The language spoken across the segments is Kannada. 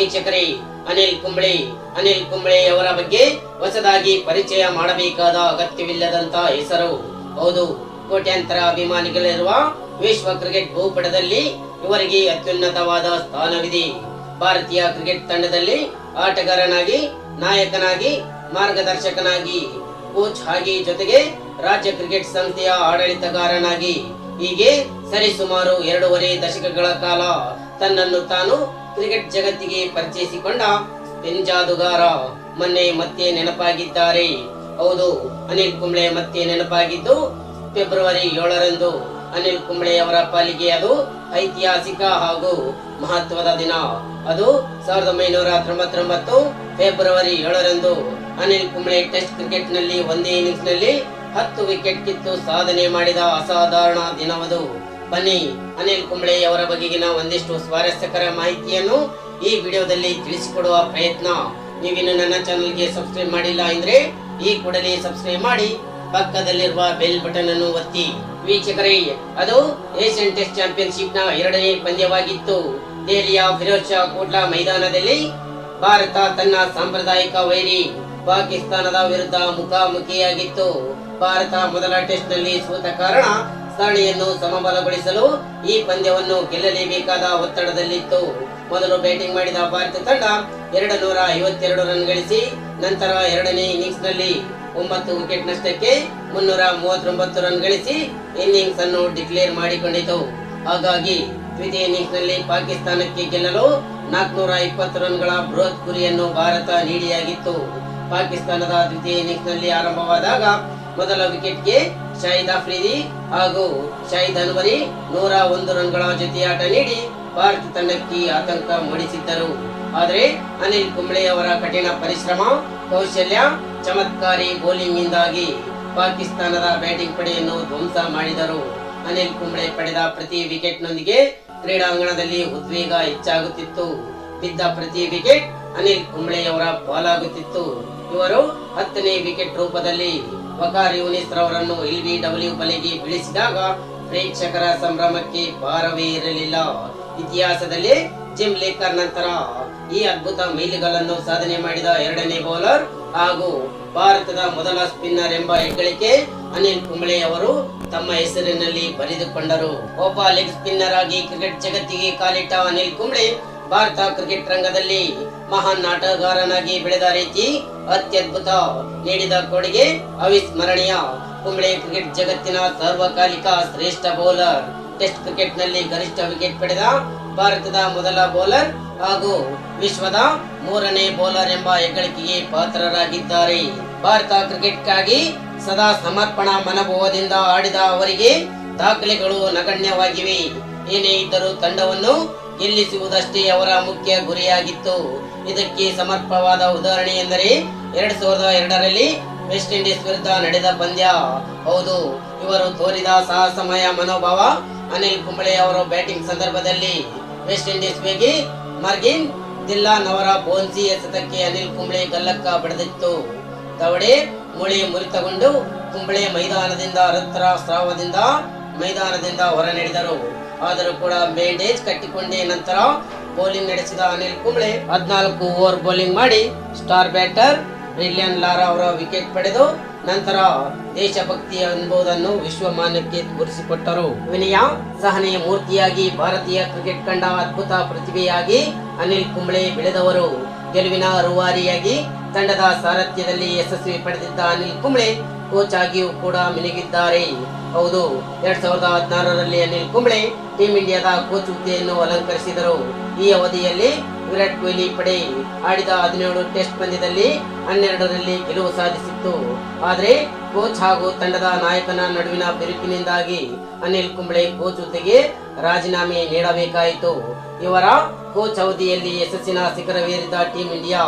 ವೀಕ್ಷಕರೇ, ಅನಿಲ್ ಕುಂಬ್ಳೆ ಅನಿಲ್ ಕುಂಬ್ಳೆ ಅವರ ಬಗ್ಗೆ ಹೊಸದಾಗಿ ಪರಿಚಯ ಮಾಡಬೇಕಾದ ಅಗತ್ಯವಿಲ್ಲದಂತ ಹೆಸರು. ಹೌದು, ಕೋಟ್ಯಾಂತರ ಅಭಿಮಾನಿಗಳಿರುವ ವಿಶ್ವ ಕ್ರಿಕೆಟ್ ಭೂಪಟದಲ್ಲಿ ಇವರಿಗೆ ಅತ್ಯುನ್ನತವಾದ ಸ್ಥಾನವಿದೆ. ಭಾರತೀಯ ಕ್ರಿಕೆಟ್ ತಂಡದಲ್ಲಿ ಆಟಗಾರನಾಗಿ, ನಾಯಕನಾಗಿ, ಮಾರ್ಗದರ್ಶಕನಾಗಿ, ಕೋಚ್ ಆಗಿ ಜೊತೆಗೆ ರಾಜ್ಯ ಕ್ರಿಕೆಟ್ ಸಂಸ್ಥೆಯ ಆಡಳಿತಗಾರನಾಗಿ, ಹೀಗೆ ಸರಿಸುಮಾರು ಎರಡೂವರೆ ದಶಕಗಳ ಕಾಲ ತನ್ನನ್ನು ತಾನು ಕ್ರಿಕೆಟ್ ಜಗತ್ತಿಗೆ ಪರಿಚಯಿಸಿಕೊಂಡ ಪೆನ್ ಜಾದುಗಾರ ಮೊನ್ನೆ ಮತ್ತೆ ನೆನಪಾಗಿದ್ದಾರೆ. ಹೌದು, ಅನಿಲ್ ಕುಂಬ್ಳೆ ಮತ್ತೆ ನೆನಪಾಗಿದ್ದು ಫೆಬ್ರವರಿ ಏಳರಂದು ಅನಿಲ್ ಕುಂಬ್ಳೆ ಅವರ ಪಾಲಿಗೆ ಅದು ಐತಿಹಾಸಿಕ ಹಾಗೂ ಮಹತ್ವದ ದಿನ. ಅದು ಸಾವಿರದ ಒಂಬೈನೂರ ತೊಂಬತ್ತೊಂಬತ್ತು ಫೆಬ್ರವರಿ ಏಳರಂದು ಅನಿಲ್ ಕುಂಬ್ಳೆ ಟೆಸ್ಟ್ ಕ್ರಿಕೆಟ್ನಲ್ಲಿ ಒಂದೇ ಇನ್ನಿಂಗ್ಸ್ನಲ್ಲಿ ಹತ್ತು ವಿಕೆಟ್ ಕಿತ್ತು ಸಾಧನೆ ಮಾಡಿದ ಅಸಾಧಾರಣ ದಿನವದು. ಬನ್ನಿ. ಅನಿಲ್ ಕುಂಬ್ಳೆ ಅವರ ಬಗೆಗಿನ ಒಂದಿಷ್ಟು ಸ್ವಾರಸ್ಯಕರ ಮಾಹಿತಿಯನ್ನು ಈ ವಿಡಿಯೋದಲ್ಲಿ ತಿಳಿಸಿಕೊಡುವ ಪ್ರಯತ್ನ. ನೀವಿನ್ನು ನನ್ನ ಚಾನಲ್ಗೆ ಸಬ್ಸ್ಕ್ರೈಬ್ ಮಾಡಿಲ್ಲ ಅಂದ್ರೆ ಈ ಕೂಡಲೇ ಸಬ್ಸ್ಕ್ರೈಬ್ ಮಾಡಿ, ಪಕ್ಕದಲ್ಲಿರುವ ಬೆಲ್ ಬಟನ್ ಅನ್ನು ಒತ್ತಿ. ವೀಕ್ಷಕರೇ, ಅದು ಏಷ್ಯನ್ ಟೆಸ್ಟ್ ಚಾಂಪಿಯನ್ಶಿಪ್ನ ಎರಡನೇ ಪಂದ್ಯವಾಗಿತ್ತು. ದೆಹಲಿಯ ಫಿರೋಜ್ ಶಾ ಕೋಟ್ಲಾ ಮೈದಾನದಲ್ಲಿ ಭಾರತ ತನ್ನ ಸಾಂಪ್ರದಾಯಿಕ ವೈರಿ ಪಾಕಿಸ್ತಾನದ ವಿರುದ್ಧ ಮುಖಾಮುಖಿಯಾಗಿತ್ತು. ಭಾರತ ಮೊದಲ ಟೆಸ್ಟ್ನಲ್ಲಿ ಸೋತ ಕಾರಣ ಸರಣಿಯನ್ನು ಸಮಬಲಗೊಳಿಸಲು ಈ ಪಂದ್ಯವನ್ನು ಗೆಲ್ಲಲೇಬೇಕಾದ ಒತ್ತಡದಲ್ಲಿತ್ತು. ಮೊದಲು ಬ್ಯಾಟಿಂಗ್ ಮಾಡಿದ ಭಾರತ ತಂಡ ಎರಡು ನೂರ ಐವತ್ತೆರಡು ರನ್ ಗಳಿಸಿ ನಂತರ ಎರಡನೇ ಇನ್ನಿಂಗ್ಸ್ನಲ್ಲಿ ಒಂಬತ್ತು ವಿಕೆಟ್ ನಷ್ಟಕ್ಕೆ ಮುನ್ನೂರ ಮೂವತ್ತೊಂಬತ್ತು ರನ್ ಗಳಿಸಿ ಇನ್ನಿಂಗ್ಸ್ ಅನ್ನು ಡಿಕ್ಲೇರ್ ಮಾಡಿಕೊಂಡಿತು. ಹಾಗಾಗಿ ದ್ವಿತೀಯ ಇನ್ನಿಂಗ್ಸ್ನಲ್ಲಿ ಪಾಕಿಸ್ತಾನಕ್ಕೆ ಗೆಲ್ಲಲು ನಾಲ್ಕುನೂರ ಇಪ್ಪತ್ತು ರನ್ಗಳ ಬೃಹತ್ ಗುರಿಯನ್ನು ಭಾರತ ನೀಡಿಯಾಗಿತ್ತು. ಪಾಕಿಸ್ತಾನದ ದ್ವಿತೀಯ ಇನ್ನಿಂಗ್ಸ್ನಲ್ಲಿ ಆರಂಭವಾದಾಗ ಮೊದಲ ವಿಕೆಟ್ಗೆ ಶಾಹಿದ್ ಅಫ್ರಿದಿ ಹಾಗೂ ಶಾಹಿದ್ ಅನ್ವರಿ ನೂರ ಒಂದು ರನ್ಗಳ ಜೊತೆಯಾಟ ನೀಡಿ ಭಾರತ ತಂಡಕ್ಕೆ ಆತಂಕ ಮೂಡಿಸಿದ್ದರು. ಆದರೆ ಅನಿಲ್ ಕುಂಬ್ಳೆ ಅವರ ಕಠಿಣ ಪರಿಶ್ರಮ, ಕೌಶಲ್ಯ, ಚಮತ್ಕಾರಿ ಬೌಲಿಂಗ್ ನಿಂದಾಗಿ ಪಾಕಿಸ್ತಾನದ ಬ್ಯಾಟಿಂಗ್ ಪಡೆಯನ್ನು ಧ್ವಂಸ ಮಾಡಿದರು. ಅನಿಲ್ ಕುಂಬ್ಳೆ ಪಡೆದ ಪ್ರತಿ ವಿಕೆಟ್ ನೊಂದಿಗೆ ಕ್ರೀಡಾಂಗಣದಲ್ಲಿ ಉದ್ವೇಗ ಹೆಚ್ಚಾಗುತ್ತಿತ್ತು. ಬಿದ್ದ ಪ್ರತಿ ವಿಕೆಟ್ ಅನಿಲ್ ಕುಂಬ್ಳೆಯವರ ಪಾಲಾಗುತ್ತಿತ್ತು ಇವರು ಹತ್ತನೇ ವಿಕೆಟ್ ರೂಪದಲ್ಲಿ ವಕಾರ್ ಯೂನಿಸ್ ರವರನ್ನು ಎಲ್ಬಿ ಡಬ್ಲ್ಯೂ ಬಲೆಗೆ ಬೀಳಿಸಿದಾಗ ಪ್ರೇಕ್ಷಕರ ಸಂಭ್ರಮಕ್ಕೆ ಭಾರವೇ ಇರಲಿಲ್ಲ. ಇತಿಹಾಸದಲ್ಲಿ ಜಿಮ್ ಲೇಕರ್ ನಂತರ ಈ ಅದ್ಭುತ ಮೈಲಿಗಲ್ಲನ್ನು ಸಾಧನೆ ಮಾಡಿದ ಎರಡನೇ ಬೌಲರ್ ಹಾಗೂ ಭಾರತದ ಮೊದಲ ಸ್ಪಿನ್ನರ್ ಎಂಬ ಹೆಗ್ಗಳಿಕೆ ಅನಿಲ್ ಕುಂಬ್ಳೆ ಅವರು ತಮ್ಮ ಹೆಸರಿನಲ್ಲಿ ಬರೆದುಕೊಂಡರು. ಒಬ್ಬ ಲೆಗ್ ಸ್ಪಿನ್ನರ್ ಆಗಿ ಕ್ರಿಕೆಟ್ ಜಗತ್ತಿಗೆ ಕಾಲಿಟ್ಟ ಅನಿಲ್ ಕುಂಬ್ಳೆ ಭಾರತ ಕ್ರಿಕೆಟ್ ರಂಗದಲ್ಲಿ ಮಹಾನ್ ಆಟಗಾರನಾಗಿ ಬೆಳೆದ ರೀತಿ ಅತ್ಯದ್ಭುತ ನೀಡಿದ ಕೊಡುಗೆ ಅವಿಸ್ಮರಣೀಯ. ಕುಂಬಳೆ ಕ್ರಿಕೆಟ್ ಜಗತ್ತಿನ ಸಾರ್ವಕಾಲಿಕ ಶ್ರೇಷ್ಠ ಬೌಲರ್. ಟೆಸ್ಟ್ ಕ್ರಿಕೆಟ್ನಲ್ಲಿ ಗರಿಷ್ಠ ವಿಕೆಟ್ ಪಡೆದ ಭಾರತದ ಮೊದಲ ಬೌಲರ್ ಹಾಗೂ ವಿಶ್ವದ ಮೂರನೇ ಬೌಲರ್ ಎಂಬ ಹೆಗ್ಗಳಿಕೆಗೆ ಪಾತ್ರರಾಗಿದ್ದಾರೆ. ಭಾರತ ಕ್ರಿಕೆಟ್ಗಾಗಿ ಸದಾ ಸಮರ್ಪಣಾ ಮನೋಭಾವದಿಂದ ಆಡಿದ ಅವರಿಗೆ ದಾಖಲೆಗಳು ನಗಣ್ಯವಾಗಿವೆ. ಏನೇ ಇದ್ದರೂ ತಂಡವನ್ನು ಗೆಲ್ಲಿಸುವುದಷ್ಟೇ ಅವರ ಮುಖ್ಯ ಗುರಿಯಾಗಿತ್ತು. ಇದಕ್ಕೆ ಸಮರ್ಪವಾದ ಉದಾಹರಣೆ ಎಂದರೆ, ಎರಡ್ ಸಾವಿರದ ಎರಡರಲ್ಲಿ ವೆಸ್ಟ್ ಇಂಡೀಸ್ ವಿರುದ್ಧ ನಡೆದ ಪಂದ್ಯ. ಹೌದು, ಇವರು ತೋರಿದ ಸಾಹಸಮಯ ಮನೋಭಾವ, ಅನಿಲ್ ಕುಂಬ್ಳೆ ಅವರು ಬ್ಯಾಟಿಂಗ್ ಸಂದರ್ಭದಲ್ಲಿ ವೆಸ್ಟ್ ಇಂಡೀಸ್ ವೇಗಿ ಮರ್ಗಿನ್ ದಿಲ್ಲಾನ್ ಅವರ ಬೋನ್ಸಿ ಎಸೆತಕ್ಕೆ ಅನಿಲ್ ಕುಂಬ್ಳೆ ಗಲ್ಲಕ್ಕ ಬಡದಿತ್ತು. ತವಡೆ ಮುಳಿ ಮುರಿತಗೊಂಡು ಕುಂಬಳೆ ಮೈದಾನದಿಂದ ರತ್ರ ಸ್ರಾವದಿಂದ ಮೈದಾನದಿಂದ ಹೊರ ನಡೆದರು. ಆದರೂ ಕೂಡ ಬ್ಯಾಂಡೇಜ್ ಕಟ್ಟಿಕೊಂಡೇ. ನಂತರ ಬೌಲಿಂಗ್ ನಡೆಸಿದ ಅನಿಲ್ ಕುಂಬ್ಳೆ ಹದಿನಾಲ್ಕು ಓವರ್ ಬೌಲಿಂಗ್ ಮಾಡಿ ಸ್ಟಾರ್ ಬ್ಯಾಟರ್ ರಿಲಿಯನ್ ಲಾರಾ ಅವರ ವಿಕೆಟ್ ಪಡೆದು ನಂತರ ದೇಶಭಕ್ತಿ ಎಂಬುದನ್ನು ವಿಶ್ವಮಾನಕ್ಕೆ ತೋರಿಸಿಕೊಟ್ಟರು. ವಿನಯ ಸಹನೆಯ ಮೂರ್ತಿಯಾಗಿ ಭಾರತೀಯ ಕ್ರಿಕೆಟ್ ಕಂಡ ಅದ್ಭುತ ಪ್ರತಿಭೆಯಾಗಿ ಅನಿಲ್ ಕುಂಬ್ಳೆ ಬೆಳೆದವರು. ಗೆಲುವಿನ ರೂವಾರಿಯಾಗಿ ತಂಡದ ಸಾರಥ್ಯದಲ್ಲಿ ಯಶಸ್ವಿ ಪಡೆದಿದ್ದ ಅನಿಲ್ ಕುಂಬ್ಳೆ ಕೋಚ್ ಆಗಿಯೂ ಕೂಡ ಮಿನುಗಿದ್ದಾರೆ. ಹೌದು, ಎರಡ್ ಸಾವಿರದ ಹದಿನಾರರಲ್ಲಿ ಅನಿಲ್ ಕುಂಬ್ಳೆ ಟೀಂ ಇಂಡಿಯಾದ ಕೋಚ್ ಹುದ್ದೆಯನ್ನು ಅಲಂಕರಿಸಿದರು. ಈ ಅವಧಿಯಲ್ಲಿ ವಿರಾಟ್ ಕೊಹ್ಲಿ ಪಡೆ ಆಡಿದ ಹದಿನೇಳು ಟೆಸ್ಟ್ ಪಂದ್ಯದಲ್ಲಿ ಹನ್ನೆರಡರಲ್ಲಿ ಗೆಲುವು ಸಾಧಿಸಿತ್ತು. ಆದರೆ, ಕೋಚ್ ಹಾಗೂ ತಂಡದ ನಾಯಕನ ನಡುವಿನ ಬಿರುಕಿನಿಂದಾಗಿ ಅನಿಲ್ ಕುಂಬ್ಳೆ ಕೋಚ್ ಹುದ್ದೆಗೆ ರಾಜೀನಾಮೆ ನೀಡಬೇಕಾಯಿತು. ಇವರ ಕೋಚ್ ಅವಧಿಯಲ್ಲಿ ಯಶಸ್ಸಿನ ಶಿಖರವೇರಿದ team India,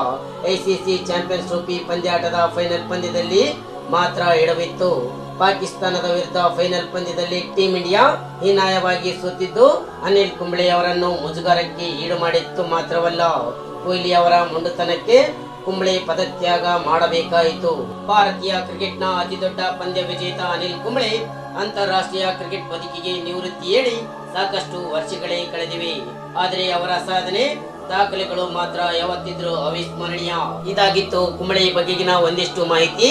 ICC champions trophy ಪಂದ್ಯಾಟದ final ಪಂದ್ಯದಲ್ಲಿ ಮಾತ್ರ ಎಡವಿತ್ತು. ಪಾಕಿಸ್ತಾನದ ವಿರುದ್ಧ ಫೈನಲ್ ಪಂದ್ಯದಲ್ಲಿ ಟೀಂ ಇಂಡಿಯಾ ಹೀನಾಯವಾಗಿ ಸೋತಿದ್ದು. ಅನಿಲ್ ಕುಂಬ್ಳೆ ಅವರನ್ನು ಮುಜುಗರಕ್ಕೆ ಈಡು ಮಾಡಿತ್ತು ಮಾತ್ರವಲ್ಲ, ಕೊಹ್ಲಿ ಅವರ ಮುಂಡುತನಕ್ಕೆ ಕುಂಬ್ಳೆ ಪದತ್ಯಾಗ ಮಾಡಬೇಕಾಯಿತು. ಭಾರತೀಯ ಕ್ರಿಕೆಟ್ನ ಅತಿದೊಡ್ಡ ಪಂದ್ಯ ವಿಜೇತ ಅನಿಲ್ ಕುಂಬ್ಳೆ ಅಂತಾರಾಷ್ಟ್ರೀಯ ಕ್ರಿಕೆಟ್ ಬದುಕಿಗೆ ನಿವೃತ್ತಿ ಹೇಳಿ ಸಾಕಷ್ಟು ವರ್ಷಗಳೇ ಕಳೆದಿವೆ. ಆದರೆ ಅವರ ಸಾಧನೆ, ದಾಖಲೆಗಳು ಮಾತ್ರ ಯಾವತ್ತಿದ್ರೂ ಅವಿಸ್ಮರಣೀಯ. ಇದಾಗಿತ್ತು ಕುಂಬಳೆ ಬಗೆಗಿನ ಒಂದಿಷ್ಟು ಮಾಹಿತಿ.